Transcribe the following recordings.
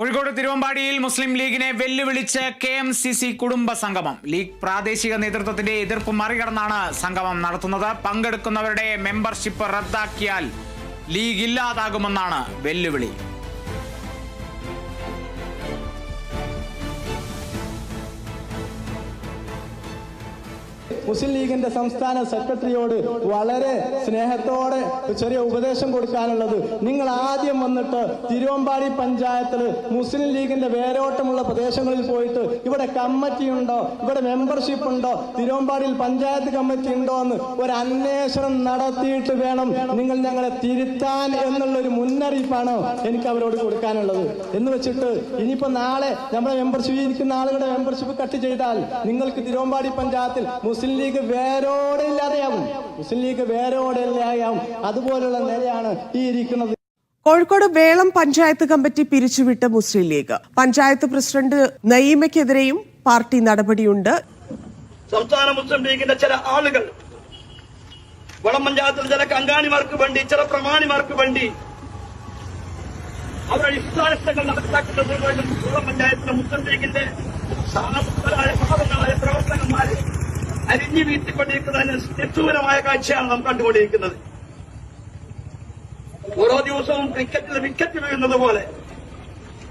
കോഴിക്കോട് തിരുവമ്പാടിയിൽ മുസ്ലിം ലീഗിനെ വെല്ലുവിളിച്ച് K M C C കുടുംബ സംഗമം. ലീഗ് പ്രാദേശിക നേതൃത്വത്തിന്റെ എതിർപ്പ് മറികടന്നാണ് സംഗമം നടത്തുന്നത്. പങ്കെടുക്കുന്നവരുടെ മെമ്പർഷിപ്പ് റദ്ദാക്കിയാൽ ലീഗ് ഇല്ലാതാകുമെന്നാണ് വെല്ലുവിളി. മുസ്ലിം ലീഗിന്റെ സംസ്ഥാന സെക്രട്ടറിയോട് വളരെ സ്നേഹത്തോടെ ചെറിയ ഉപദേശം കൊടുക്കാനുള്ളത് നിങ്ങൾ ആദ്യം വന്നിട്ട് തിരുവമ്പാടി പഞ്ചായത്തിൽ മുസ്ലിം ലീഗിന്റെ വേരോട്ടമുള്ള പ്രദേശങ്ങളിൽ പോയിട്ട് ഇവിടെ കമ്മിറ്റി ഉണ്ടോ? ഇവിടെ മെമ്പർഷിപ്പ് ഉണ്ടോ? തിരുവമ്പാടിയിൽ പഞ്ചായത്ത് കമ്മിറ്റി ഉണ്ടോ എന്ന് ഒരു അന്വേഷണം നടത്തിയിട്ട് വേണം നിങ്ങൾ ഞങ്ങളെ തിരുത്താൻ എന്നുള്ള ഒരു മുന്നറിയിപ്പാണ് എനിക്ക് അവരോട് കൊടുക്കാനുള്ളത്. എന്ന് വെച്ചിട്ട് ഇനിയിപ്പോ നാളെ നമ്മുടെ മെമ്പർഷിപ്പ് ഇരിക്കുന്ന ആളുകളുടെ മെമ്പർഷിപ്പ് കട്ട് ചെയ്താൽ നിങ്ങൾക്ക് തിരുവമ്പാടി പഞ്ചായത്തിൽ മുസ്ലിം ലീഗ് വേരോടെ ഇല്ലാതെയാവും മുസ്ലിം ലീഗ് വേരോടെ ഇല്ലാതെയാവും അതുപോലുള്ള നിലയാണ് ഈ ഇരിക്കുന്നത്. കോഴിക്കോട് വേളം പഞ്ചായത്ത് കമ്മിറ്റി പിരിച്ചുവിട്ട മുസ്ലിം ലീഗ് പഞ്ചായത്ത് പ്രസിഡന്റ് നയീമയ്ക്കെതിരെയും പാർട്ടി നടപടിയുണ്ട്. സംസ്ഥാന മുസ്ലിം ലീഗിന്റെ ചില ആളുകൾ വളം പഞ്ചായത്തിൽ ചില കങ്കാണിമാർക്ക് വേണ്ടി ചില പ്രമാണിമാർക്ക് വേണ്ടി അവരുടെ ഇഷ്ടാനിഷ്ടങ്ങൾ നടപ്പിലാക്കുന്നത് വളം പഞ്ചായത്തിലെ മുസ്ലിം ലീഗിന്റെ പ്രവർത്തകന്മാരെ അരിഞ്ഞു വീട്ടിക്കൊണ്ടിരിക്കുന്നതിന് നിഷ്ഠൂരമായ കാഴ്ചയാണ് നാം കണ്ടുകൊണ്ടിരിക്കുന്നത്. ഓരോ ദിവസവും ക്രിക്കറ്റിൽ വിക്കറ്റ് വീഴുന്നത് പോലെ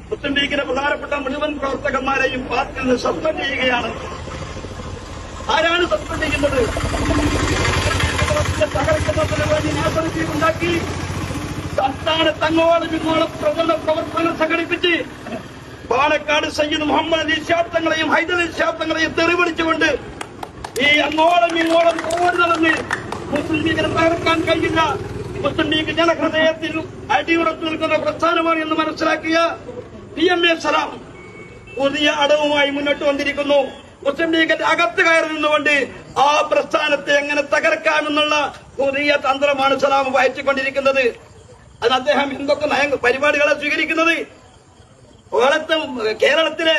മുസ്ലിം ലീഗിന്റെ പ്രധാനപ്പെട്ട മുഴുവൻ പ്രവർത്തകന്മാരെയും പാർട്ടിയിൽ നിന്ന് സസ്പെൻഡ് ചെയ്യുകയാണ്. ആരാണ് സസ്പെൻഡ് ചെയ്യുന്നത്? തകർക്കുന്നതിന് ഉണ്ടാക്കി. സംസ്ഥാനത്ത് അങ്ങോളം ഇങ്ങോളം പ്രബല പ്രവർത്തനം സംഘടിപ്പിച്ച് പാലക്കാട് സയ്യിദ് മുഹമ്മദ് അലി ശാബ്ദങ്ങളെയും ഹൈദർ അലി ശാബ്ദങ്ങളെയും തെറിവിളിച്ചുകൊണ്ട് ഈ അങ്ങോളം ഇങ്ങോളം പോകുന്നതെന്ന് മുസ്ലിം ലീഗിനെ തകർക്കാൻ കഴിയില്ല. മുസ്ലിം ലീഗ് ജനഹൃദയത്തിൽ അടിയുറച്ചു നിൽക്കുന്ന പ്രസ്ഥാനമാണ് എന്ന് മനസ്സിലാക്കിയ പി എം എ സലാം. പുതിയ അടവുമായി മുന്നോട്ട് വന്നിരിക്കുന്നു. മുസ്ലിം ലീഗിന്റെ അകത്ത് കയറി നിന്നുകൊണ്ട് ആ പ്രസ്ഥാനത്തെ എങ്ങനെ തകർക്കാമെന്നുള്ള പുതിയ തന്ത്രമാണ് സലാം വഹിച്ചുകൊണ്ടിരിക്കുന്നത് അത് അദ്ദേഹം എന്തൊക്കെ നയ പരിപാടികളെ സ്വീകരിക്കുന്നത്? കേരളത്തെ കേരളത്തിലെ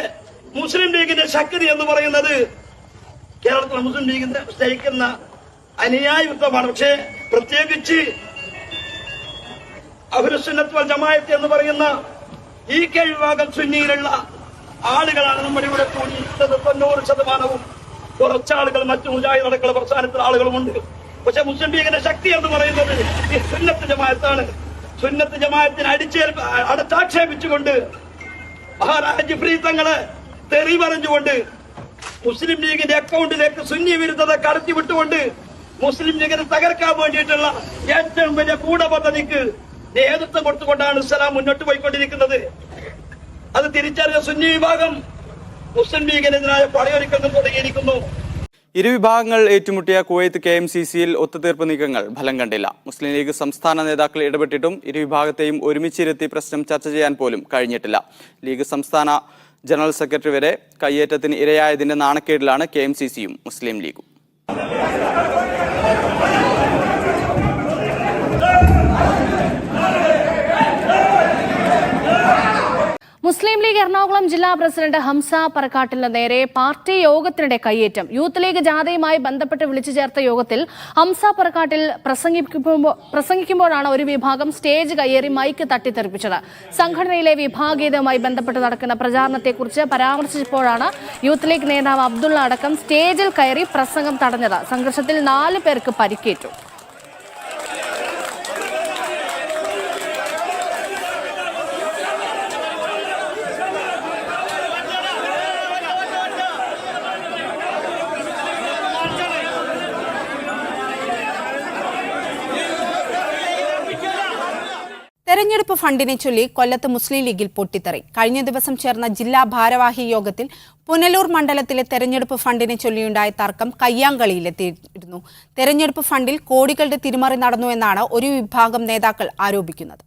മുസ്ലിം ലീഗിന്റെ ശക്തി എന്ന് പറയുന്നത് കേരളത്തിലെ മുസ്ലിം ലീഗ് സ്നേഹിക്കുന്ന അനുയായ യുദ്ധമാണ് പക്ഷേ പ്രത്യേകിച്ച് അഭിരുസന്നത്വ ജമായത്ത് എന്ന് പറയുന്ന ഈ കെ വിഭാഗം സുന്നിയിലുള്ള ആളുകളാണ് നമ്മുടെ ഇവിടെ കൂടിയിട്ടുള്ളത്. തൊണ്ണൂറ് ശതമാനവും കുറച്ചാളുകൾ മറ്റു മുജാഹിദ് നടക്കുന്ന പ്രസ്ഥാനത്തിലെ ആളുകളുമുണ്ട്. പക്ഷെ മുസ്ലിം ലീഗിന്റെ ശക്തി എന്ന് പറയുന്നത് ഈ സുന്നത്ത് ജമായത്താണ് സുന്നത്ത് ജമായത്തിനെ അടിച്ചേൽ അടച്ചാക്ഷേപിച്ചുകൊണ്ട് മഹാരാജ ജിഫ്രി തങ്ങളെ തെറി പറഞ്ഞുകൊണ്ട് മുസ്ലിം ലീഗിന്റെ അക്കൗണ്ടിലേക്ക് സുന്നി വിരുദ്ധത കടത്തി വിട്ടുകൊണ്ട് മുസ്ലിം ലീഗിനെ തകർക്കാൻ വേണ്ടിയിട്ടുള്ള ഏറ്റവും വലിയ കൂടപദ്ധതിക്ക് നേതൃത്വം കൊടുത്തുകൊണ്ടാണ് ഇസ്ലാം മുന്നോട്ട് പോയിക്കൊണ്ടിരിക്കുന്നത്. അത് തിരിച്ചറിഞ്ഞ സുന്നി വിഭാഗം മുസ്ലിം ലീഗിനെതിരായ പടയൊരുക്കങ്ങൾ തുടങ്ങിയിരിക്കുന്നു. ഇരു വിഭാഗങ്ങൾ ഏറ്റുമുട്ടിയ കുവൈത്ത് കെ എം സി സിയിൽ ഒത്തുതീർപ്പ് നീക്കങ്ങൾ ഫലം കണ്ടില്ല. മുസ്ലിം ലീഗ് സംസ്ഥാന നേതാക്കൾ ഇടപെട്ടിട്ടും ഇരു വിഭാഗത്തെയും ഒരുമിച്ചിരുത്തി പ്രശ്നം ചർച്ച ചെയ്യാൻ പോലും കഴിഞ്ഞിട്ടില്ല. ലീഗ് സംസ്ഥാന ജനറൽ സെക്രട്ടറി വരെ കയ്യേറ്റത്തിന് ഇരയായതിന്റെ നാണക്കേടിലാണ് കെ മുസ്ലിം ലീഗും. മുസ്ലിം ലീഗ് എറണാകുളം ജില്ലാ പ്രസിഡന്റ് ഹംസ പറക്കാട്ടിന് നേരെ പാർട്ടി യോഗത്തിനിടെ കയ്യേറ്റം. യൂത്ത് ലീഗ് ജാഥയുമായി ബന്ധപ്പെട്ട് വിളിച്ചു ചേർത്ത യോഗത്തിൽ ഹംസ പറക്കാട്ടിൽ പ്രസംഗിക്കുമ്പോൾ പ്രസംഗിക്കുമ്പോഴാണ് ഒരു വിഭാഗം സ്റ്റേജ് കയ്യേറി മൈക്ക് തട്ടിത്തെറിപ്പിച്ചത്. സംഘടനയിലെ വിഭാഗീയതയുമായി ബന്ധപ്പെട്ട് നടക്കുന്ന പ്രചാരണത്തെക്കുറിച്ച് പരാമർശിച്ചപ്പോഴാണ് യൂത്ത് ലീഗ് നേതാവ് അബ്ദുള്ള അടക്കം സ്റ്റേജിൽ കയറി പ്രസംഗം തടഞ്ഞത്. സംഘർഷത്തിൽ നാല് പേർക്ക് പരിക്കേറ്റു. തെരഞ്ഞെടുപ്പ് ഫണ്ടിനെ ചൊല്ലി കൊല്ലത്ത് മുസ്ലിം ലീഗിൽ പൊട്ടിത്തെറി. കഴിഞ്ഞ ദിവസം ചേർന്ന ജില്ലാ ഭാരവാഹി യോഗത്തിൽ പുനലൂർ മണ്ഡലത്തിലെ തെരഞ്ഞെടുപ്പ് ഫണ്ടിനെ ചൊല്ലിയുണ്ടായ തർക്കം കയ്യാങ്കളിയിലെത്തിയിരുന്നു. തെരഞ്ഞെടുപ്പ് ഫണ്ടിൽ കോടികളുടെ തിരിമറി നടന്നു എന്നാണ് ഒരു വിഭാഗം നേതാക്കൾ ആരോപിക്കുന്നത്.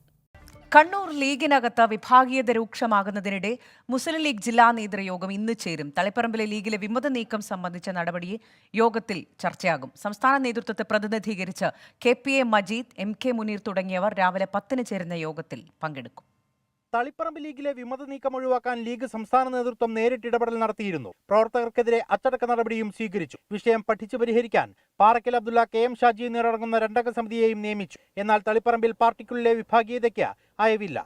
കണ്ണൂർ ലീഗിനകത്ത് വിഭാഗീയത രൂക്ഷമാകുന്നതിനിടെ മുസ്ലിം ലീഗ് ജില്ലാ നേതൃയോഗം ഇന്ന് ചേരും. തളിപ്പറമ്പിലെ ലീഗിലെ വിമത നീക്കം സംബന്ധിച്ച നടപടിയെ യോഗത്തിൽ ചർച്ചയാകും. സംസ്ഥാന നേതൃത്വത്തെ പ്രതിനിധീകരിച്ച് K P A Majeed M K Muneer തുടങ്ങിയവർ രാവിലെ പത്തിന് ചേരുന്ന യോഗത്തിൽ പങ്കെടുക്കും. തളിപ്പറമ്പ് ലീഗിലെ വിമത നീക്കം ഒഴിവാക്കാൻ ലീഗ് സംസ്ഥാന നേതൃത്വം നേരിട്ട് ഇടപെടൽ നടത്തിയിരുന്നു. പ്രവർത്തകർക്കെതിരെ അച്ചടക്ക നടപടിയും സ്വീകരിച്ചു. വിഷയം പഠിച്ചു പരിഹരിക്കാൻ പാറക്കൽ അബ്ദുള്ള കെ എം ഷാജി എന്നിവരടങ്ങുന്ന രണ്ടംഗ സമിതിയെയും നിയമിച്ചു. എന്നാൽ തളിപ്പറമ്പിൽ പാർട്ടിക്കുള്ളിലെ വിഭാഗീയതയ്ക്ക് അയവില്ല.